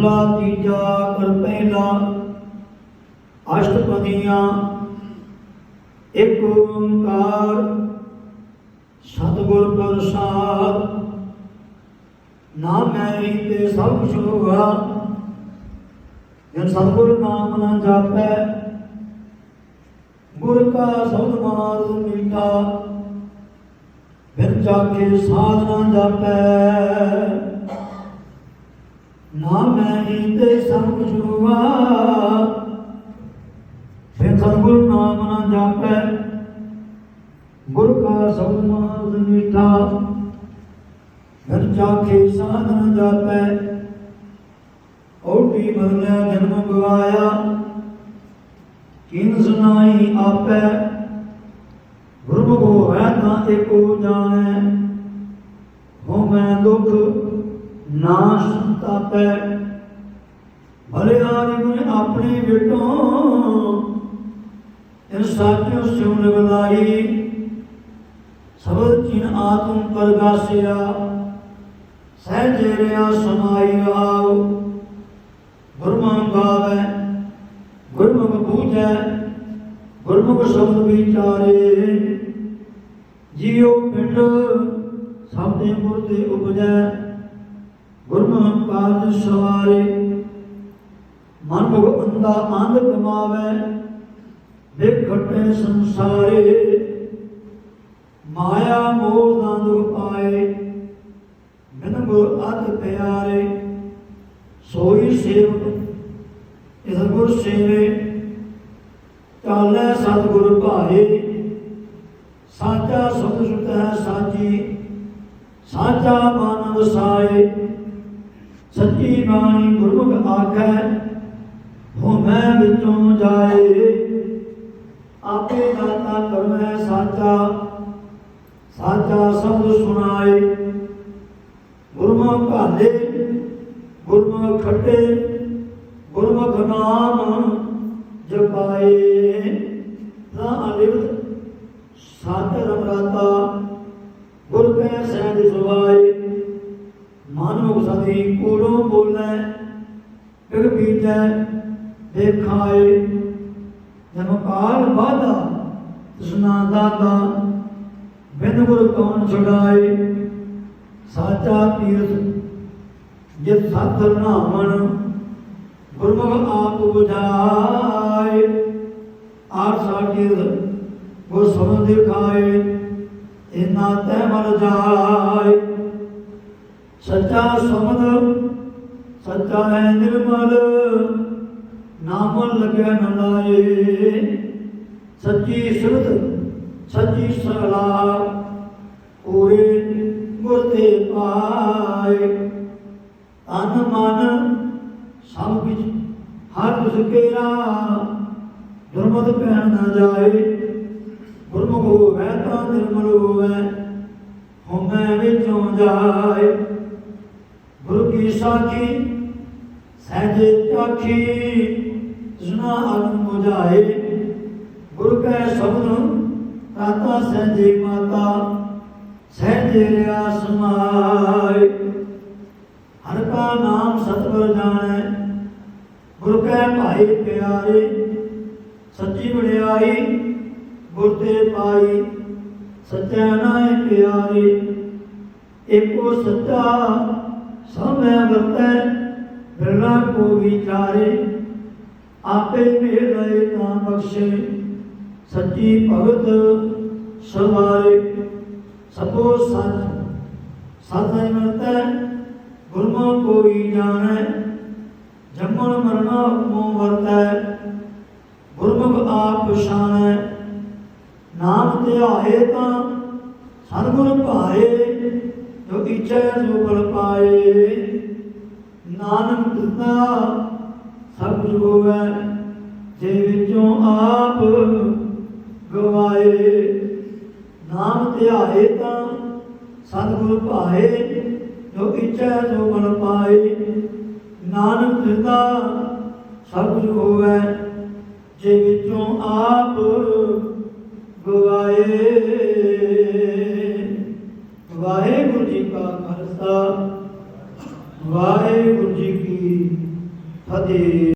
ਮਹਲਾ ਤੀਜਾ ਕਰ ਪਹਿਲਾ ਅਸ਼ਟਪਦੀਆਂ ਇੱਕ ਓੰਕਾਰ ਸਤਿਗੁਰ ਪ੍ਰਸਾਦ। ਨਾਮ ਹੈ ਤੇ ਸਭ ਕੁਛ ਹੋਗਾ ਜਨ ਸਤਿਗੁਰ ਨਾਮ ਨਾ ਜਾਪੈ, ਗੁਰ ਕਾ ਸ਼ਬਦ ਮਾਰ ਮੀਠਾ ਬਿਨ ਜਾਕੇ ਸਾਧਨਾ ਜਾਪੈ। ਨਾਮ ਹੈ ਤੇ ਸਭ ਫਿਰ ਸਤਿਗੁਰ ਨਾਮ ਨਾ ਜਾਪੈ। ਗੁਰ ਕਾ ਸ਼ਬਦ ਮਾਰ ਮੀਠਾ ਬਿਨ ਜਾਕੇ ਜਾਪੈ। ਓਟੀ ਮਰਨਾ ਜਨਮ ਗਵਾਇਆ। ਕਿਨ ਸੁਨਾਈ ਆਪੈ। ਗੁਰਮੁਖ ਹੋਵੈ ਤਾਂ ਏਕੋ ਜਾਣੈ। ਹੋ ਮੈਂ ਦੁਖ, ਨਾਸ਼ ਤਾਪੈ ਭਲੇ ਆਦਿ ਗੁਣ ਆਪਣੇ ਵਿਟੋ ਇਨ ਸਾਚਿਓ ਸਿਉ ਲਗਲਾਈ ਸਬਦ ਚਿਨ ਆਤਮ ਪ੍ਰਗਾਸਿਆ, ਸਹਿਜ ਰਿਆ ਸਮਾਈ ਰਹਾਉ। ਗੁਰਮੁਖ ਗਾਵੇ, ਗੁਰਮੁਖ ਬੂਝੈ ਗੁਰਮੁਖ ਸ਼ਬਦ ਵਿਚਾਰੇ। ਜੀਉ ਪਿੰਡ ਸਭ ਦੇ ਗੁਰ ਤੇ ਉਪਜੈ। ਗੁਰਮੁਖ ਕਾਜ ਸਵਾਰੇ। ਮਨ ਮੁਖ ਅੰਦਾ ਕਮਾਵੇ ਵਿਖਟੇ ਸੰਸਾਰੇ। ਮਾਇਆ ਮੋਹ ਦਾ ਦੁਖ ਪਾਏ, ਬਿਨ ਗੁਰ ਅਤ ਪਿਆਰੇ। ਸੋਈ ਸੇਵਕ, ਇਸ ਗੁਰ ਸੇਵੇ। ਚਾਲੈ ਸਤਿਗੁਰ ਭਾਏ, ਸਾਚਾ ਸਤ ਸੁਤ ਹੈ ਸਾਚੀ, ਸਾਚਾ ਮਨ ਵਸਾਏ ਸੱਚੀ ਬਾਣੀ ਗੁਰਮੁਖ ਆਖੈ, ਹੋ ਵਿੱਚੋਂ ਜਾਏ। ਆਪੇ ਦਾਤਾ ਕਰਮੈ ਸਾਚਾ ਸਾਚਾ ਸਬਦ ਸੁਣਾਏ। ਗੁਰਮੁਖ ਭਾਲੇ, ਗੁਰਮੁਖ ਖੱਟੇ, ਗੁਰਮੁਖ ਨਾਮ ਜਪਾਏ। ਤਾਂ ਅਲਿਵਤ ਸਤ ਰਮਰਾਤਾ ਗੁਰ ਕੈ ਸਹਿਜ ਸੁਭਾਏ। ਮਨ ਸਦੀ ਕੋਲੋਂ ਬੋਲੇ ਬਿਗ ਬੀਜੈ ਦੇਖਾਏ ਜਨਮ ਕਾਲ ਬਾਧਾ ਤ੍ਰਿਸ਼ਨਾ ਦਾਤਾ, ਬਿਨ ਗੁਰ ਕੌਣ ਛੁਡਾਏ। ਸਾਚਾ ਤੀਰਥ ਜਿਤ ਸਤ ਨਾਮਣ, ਗੁਰਮੁਖ ਆਪ ਬੁਝਾਏ ਆਰ ਸਾਡੀ ਉਹ ਸਮਝ ਦਿਖਾਏ ਇਨਾ ਤੈ ਮਰ ਜਾਏ। ਸੱਚਾ ਸਮਝ ਸੱਚਾ ਹੈ ਨਿਰਮਲ ਨਾਮ ਲੱਗਿਆ ਨ ਲਾਏ। ਸੱਚੀ ਸੁਰਤ ਸੱਚੀ ਸਲਾ ਪੂਰੇ ਗੁਰ ਤੇ ਪਾਏ। ਤਨ ਮਨ ਸਭ ਵਿੱਚ ਹਰ ਕੁਛ ਕੇਰਾ, ਦੁਰਮਤ ਕਹਿਣ ਨਾ ਜਾਏ। ਗੁਰਮੁਖ ਹੋਵੇ ਤਾਂ ਨਿਰਮਲ ਹੋਵੇ, ਹਉਮੈ ਵਿੱਚੋਂ ਜਾਏ। ਗੁਰੂ ਕੀ ਸਾਖੀ, ਸਹਿਜੇ ਚਾਖੀ ਸੁਨਾ ਅਨ ਮੁਝਾਏ। ਗੁਰ ਕੈ ਸ਼ਬਦ ਤਾਤਾ ਸਹਿਜੇ ਮਾਤਾ, ਸਹਿਜੇ ਰਿਆ ਸਮਾਏ। ਹਰ ਕਾ ਨਾਮ ਸਤਿਗੁਰ ਜਾਣੈ, ਗੁਰ ਕੈ ਭਾਈ ਪਿਆਰੇ। ਸੱਚੀ ਵਡਿਆਈ, ਗੁਰ ਤੇ ਪਾਈ, ਸੱਚਾ ਨਾਇ ਪਿਆਰੇ। ਏਕੋ ਸੱਚਾ ਸਭੈ ਵਰਤੈ ਬਿਰਲਾ ਕੋ ਵਿਚਾਰੇ ਆਪੇ ਮੇਲ ਲਏ ਤਾਂ ਬਖਸ਼ੇ। ਸੱਚੀ ਭਗਤ ਸਵਾਰੇ ਸਤੋ ਸੱਚ। ਸਤਿ ਵਰਤੈ ਗੁਰਮੁਖ ਕੋਈ ਜਾਣੈ, ਜੰਮਣ ਮਰਨਾ ਹੁਕਮੋ ਵਰਤੈ। ਗੁਰਮੁਖ ਆਪ ਪਛਾਣੈ, ਨਾਮ ਧਿਆਏ ਤਾਂ ਸਤਿਗੁਰ ਭਾਏ। ਜੋ ਇੱਛੈ ਜੋ ਬਲ ਪਾਏ। ਨਾਨਕ ਦਿੱਤਾ, ਸਭ ਕੁਝ ਹੋਵੇ, ਜੇ ਵਿੱਚੋਂ ਆਪ ਗਵਾਏ। ਨਾਮ ਧਿਆਏ ਤਾਂ ਸਤਿਗੁਰ ਭਾਏ ਜੋ ਇੱਛਾ ਜੋ ਬਲ ਪਾਏ। ਨਾਨਕ ਦਿੱਤਾ, ਸਭ ਕੁਝ ਹੋਵੇ і